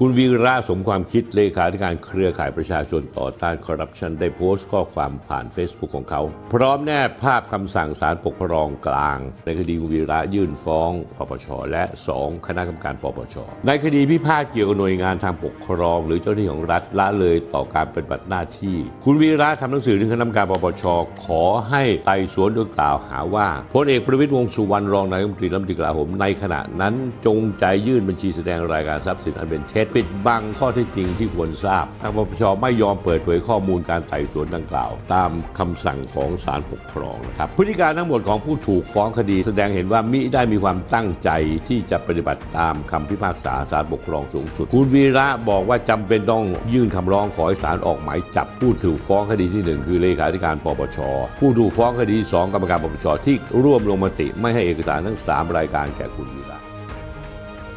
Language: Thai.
คุณวีระสมความคิดเลขาธิการเครือข่ายประชาชนต่อต้านคอร์รัปชันได้โพสต์ข้อความผ่าน Facebook ของเขา พร้อมแนบภาพคำสั่งศาลปกครองกลาง ในคดีคุณวีระยื่นฟ้องปปชและ 2 คณะกรรมการปปชในคดีพิพาทเกี่ยวกับหน่วยงานทางปกครอง หรือเจ้าหน้าที่ของรัฐละเลยต่อการปฏิบัติหน้าที่ คุณวีระทำหนังสือถึงคณะกรรมการปปชขอให้ไต่สวนโดยกล่าวหาว่าพลเอกประวิตรวงสุวรรณรองนายกรัฐมนตรีรัฐมนตรีกลาโหมในขณะนั้นจงใจยื่นบัญชีแสดงรายการทรัพย์สินอันเป็นเท็จปิดบังข้อเท็จจริงที่ควรทราบ ทางปปชไม่ยอมเปิดเผยข้อมูลการไต่สวนดังกล่าว ตามคำสั่งของศาลปกครองนะครับพฤติการทั้งหมดของผู้ถูกฟ้องคดี แสดงเห็นว่ามิได้มีความตั้งใจที่จะปฏิบัติตามคำพิพากษาศาลปกครองสูงสุด คุณวีระบอกว่าจำเป็นต้องยื่นคำร้องขอให้ศาลออกหมายจับผู้ถูกฟ้องคดีที่หนึ่งคือเลขาธิการปปช ผู้ถูกฟ้องคดีสองกรรมการปปชที่ร่วมลงมติไม่ให้เอกสารทั้งสามรายการแก่คุณวีระ